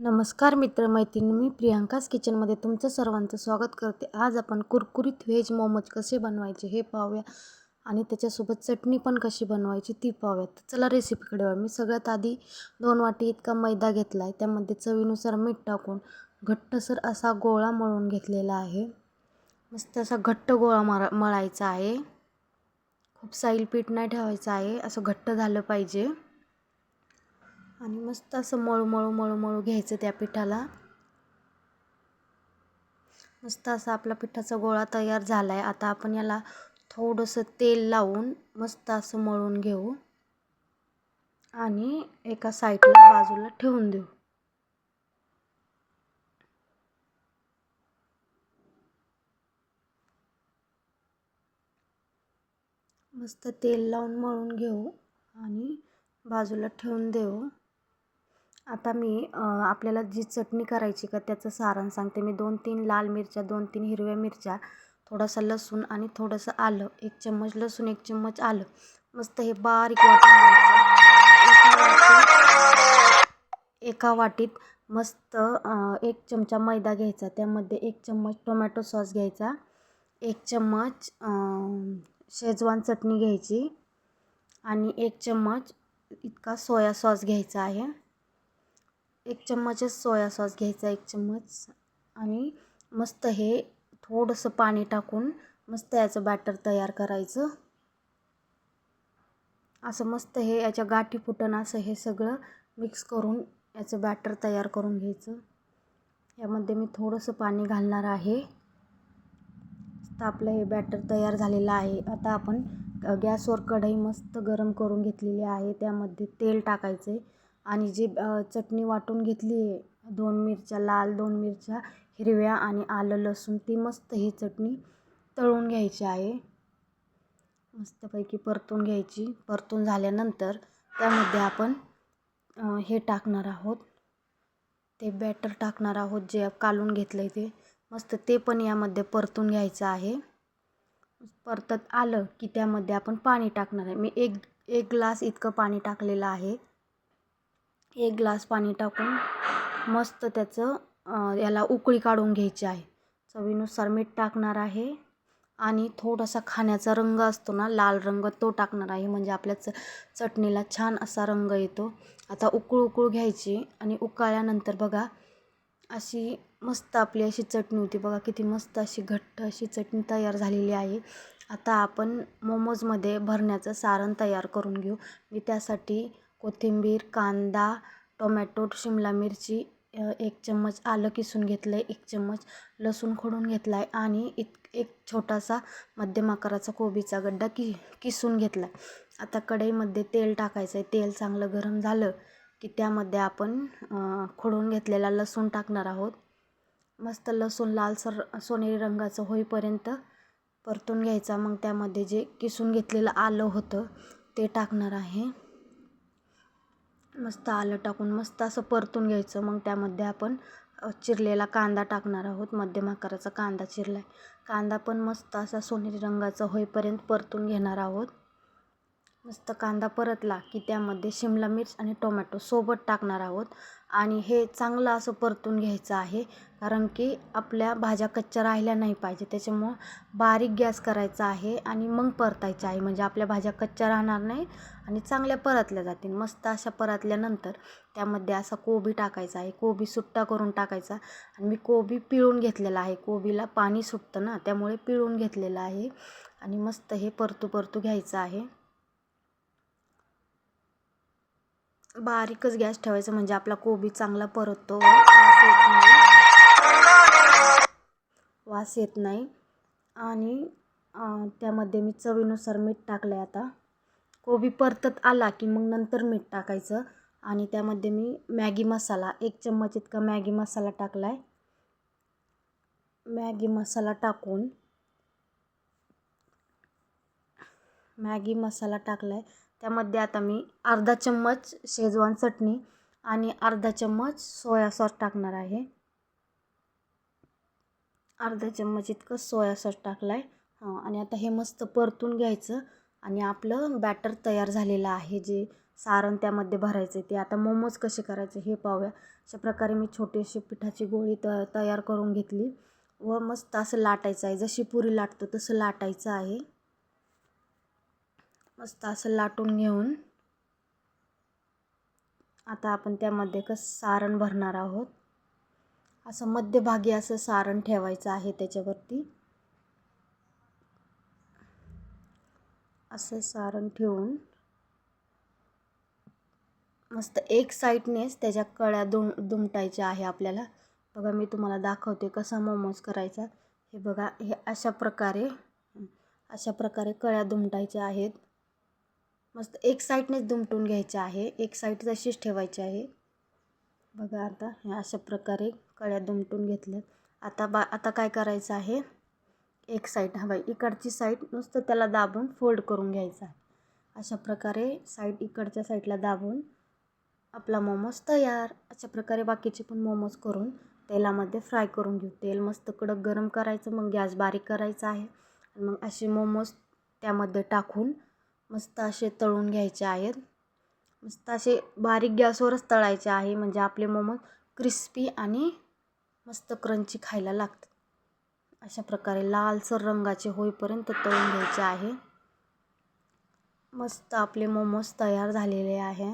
नमस्कार मित्रमैत्रिणी मी प्रियांकाच किचनमध्ये तुमचं सर्वांचं स्वागत करते. आज आपण कुरकुरीत व्हेज मोमोज कसे बनवायचे हे पाहूया आणि त्याच्यासोबत चटणी पण कशी बनवायची ती पाहूया. तर चला रेसिपीकडे वळ मी सगळ्यात आधी दोन वाटी इतका मैदा घेतला आहे त्यामध्ये चवीनुसार मीठ टाकून घट्टसर असा गोळा मळून घेतलेला आहे. मस्त असा घट्ट गोळा मळा मळायचा आहे. खूप साईल पीठ नाही ठेवायचं आहे. असं घट्ट झालं पाहिजे. आणि मस्त असं मळू मळू मळू मळू घ्यायचं त्या पिठाला. मस्त असा आपला पिठाचा गोळा तयार झाला आहे आता आपण याला थोडंसं तेल लावून मस्त असं मळून घेऊ. आणि एका साईडला बाजूला ठेवून देऊ. मस्त तेल लावून मळून घेऊ आणि बाजूला ठेवून देऊ. आता मी आपल्याला जी चटणी करायची का त्याचं सारण सांगते. मी दोन तीन लाल मिरच्या दोन तीन हिरव्या मिरच्या थोडासा लसूण आणि थोडंसं आलं. एक चम्मच लसूण एक चम्मच आलं. मस्त हे बारीक वाटून एका वाटीत मस्त एक चमचा मैदा घ्यायचा. त्यामध्ये एक चम्मच टोमॅटो सॉस घ्यायचा. एक चम्मच शेजवान चटणी घ्यायची. आणि एक चम्मच इतका सोया सॉस घ्यायचा आहे. एक चम्मचच सोया सॉस घ्यायचा एक चम्मच. आणि मस्त हे थोडंसं पाणी टाकून मस्त याचं बॅटर तयार करायचं. असं मस्त हे याच्या गाठी फुटण असं हे सगळं मिक्स करून याचं बॅटर तयार करून घ्यायचं. यामध्ये मी थोडंसं पाणी घालणार आहे. तर आपलं हे बॅटर तयार झालेलं आहे. आता आपण गॅसवर कढई मस्त गरम करून घेतलेली आहे. त्यामध्ये तेल टाकायचे आणि जी चटणी वाटून घेतली आहे दोन मिरच्या लाल दोन मिरच्या हिरव्या आणि आलं लसूण ती मस्त ही चटणी तळून घ्यायची आहे. मस्तपैकी परतून घ्यायची. परतून झाल्यानंतर त्यामध्ये आपण हे टाकणार आहोत. ते बॅटर टाकणार आहोत जे कालून घेतलं आहे ते. मस्त ते पण यामध्ये परतून घ्यायचं आहे. परतत आलं की त्यामध्ये आपण पाणी टाकणार आहे. मी एक एक ग्लास इतकं पाणी टाकलेलं आहे. एक ग्लास पाणी टाकून मस्त त्याचं याला उकळी काढून घ्यायची आहे. चवीनुसार मीठ टाकणार आहे आणि थोडासा खाण्याचा रंग असतो ना लाल रंग तो टाकणार आहे. म्हणजे आपल्या च चटणीला छान असा रंग येतो. आता उकळू उकळू घ्यायची आणि उकळल्यानंतर बघा अशी मस्त आपली अशी चटणी होती. बघा किती मस्त अशी घट्ट अशी चटणी तयार झालेली आहे. आता आपण मोमोजमध्ये भरण्याचं सारण तयार करून घेऊ. मी त्यासाठी कोथिंबीर कांदा टोमॅटो शिमला मिरची एक चम्मच आलं किसून घेतलं आहे एक चम्मच लसूण खोडून घेतला आहे आणि इत एक छोटासा मध्यम आकाराचा कोबीचा गड्डा कि किसून घेतला आहे आता कढईमध्ये तेल टाकायचं आहे तेल चांगलं गरम झालं की त्यामध्ये आपण खोडून घेतलेला लसूण टाकणार आहोत. मस्त लसूण लालसर सोनेरी रंगाचं होईपर्यंत परतून घ्यायचा. मग त्यामध्ये जे किसून घेतलेलं आलं होतं ते टाकणार आहे. मस्त आलं टाकून मस्त असं परतून घ्यायचं. मग त्यामध्ये आपण चिरलेला कांदा टाकणार आहोत. मध्यम आकाराचा कांदा चिरला आहे कांदा पण मस्त असा सोनेरी रंगाचा होईपर्यंत परतून घेणार आहोत. मस्त कांदा परतला की त्यामध्ये शिमला मिर्च आणि टोमॅटो सोबत टाकणार आहोत. आणि हे चांगलं असं परतून घ्यायचं आहे कारण की आपल्या भाज्या कच्च्या राहिल्या नाही पाहिजे. त्याच्यामुळं बारीक गॅस करायचा आहे आणि मग परतायचं आहे. म्हणजे आपल्या भाज्या कच्च्या राहणार नाही आणि चांगल्या परतल्या जातील. मस्त अशा परतल्यानंतर त्यामध्ये असा कोबी टाकायचा आहे. कोबी सुट्टा करून टाकायचा. आणि मी कोबी पिळून घेतलेला आहे. कोबीला पाणी सुटतं ना त्यामुळे पिळून घेतलेलं आहे. आणि मस्त हे परतू परतू घ्यायचं आहे. बारीकच गॅस ठेवायचा म्हणजे आपला कोबी चांगला परततो. वास येत नाही. वास येत नाही. आणि त्यामध्ये मी चवीनुसार मीठ टाकलं आहे आता. कोबी परतत आला की मग नंतर मीठ टाकायचं. आणि त्यामध्ये मी मॅगी मसाला एक चम्मच इतका मॅगी मसाला टाकला आहे मॅगी मसाला टाकून मॅगी मसाला टाकला आहे त्यामध्ये आता मी अर्धा चम्मच शेजवान चटणी आणि अर्धा चम्मच सोया सॉस टाकणार आहे. अर्धा चम्मच इतकं सोया सॉस टाकला आहे हां आणि आता हे मस्त परतून घ्यायचं आणि आपलं बॅटर तयार झालेलं आहे जे सारण त्यामध्ये भरायचं आहे ते. आता मोमोज कसे करायचे हे पाहूया. अशा प्रकारे मी छोटीशी पिठाची गोळी त तयार करून घेतली व मस्त असं लाटायचं आहे. जशी पुरी लाटतो तसं लाटायचं आहे. मस्त असं लाटून घेऊन. आता आपण त्यामध्ये कसं सारण भरणार आहोत. असं मध्यभागी असं सारण ठेवायचं आहे त्याच्यावरती. असं सारण ठेवून. मस्त एक साईडनेच त्याच्या कळ्या दुम दुमटायच्या आहे आपल्याला. बघा मी तुम्हाला दाखवते कसा मोमोज करायचा. हे बघा हे अशा प्रकारे अशा प्रकारे कळ्या दुमटायच्या आहेत. मस्त एक साईडनेच दुमटून घ्यायचं आहे. एक साईड तशीच ठेवायची आहे. बघा आता ह्या अशा प्रकारे कळ्या दुमटून घेतल्यात. आता बा आता काय करायचं आहे? एक साईड हवाई इकडची साईड नुसतं त्याला दाबून फोल्ड करून घ्यायचा आहे. अशा प्रकारे साईड इकडच्या साईडला दाबून आपला मोमोज तयार. अशा प्रकारे बाकीचे पण मोमोज करून तेलामध्ये फ्राय करून घेऊ. तेल मस्त कडक गरम करायचं मग गॅस बारीक करायचा आहे. मग असे मोमोज त्यामध्ये टाकून मस्त असे तळून घ्यायचे आहेत. मस्त असे बारीक गॅसवरच तळायचे आहे. म्हणजे आपले मोमोज क्रिस्पी आणि मस्त क्रंची खायला लागतात. अशा प्रकारे लालसर रंगाचे होईपर्यंत तळून घ्यायचे आहे. मस्त आपले मोमोज तयार झालेले आहे.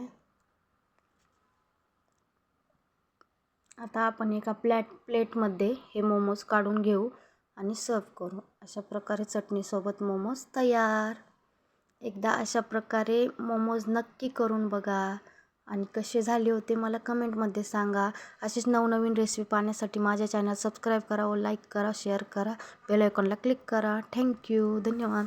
आता आपण एका प्लॅट प्लेटमध्ये हे मोमोज काढून घेऊ आणि सर्व करू. अशा प्रकारे चटणीसोबत मोमोज तयार. एकदा अशा प्रकारे मोमोज नक्की करून बघा. आणि कसे झाले होते मला कमेंटमध्ये सांगा. असेच नवनवीन रेसिपी पाहण्यासाठी माझ्या चॅनल सबस्क्राईब करा व लाईक करा शेअर करा. बेल आयकॉनला क्लिक करा. थँक्यू धन्यवाद.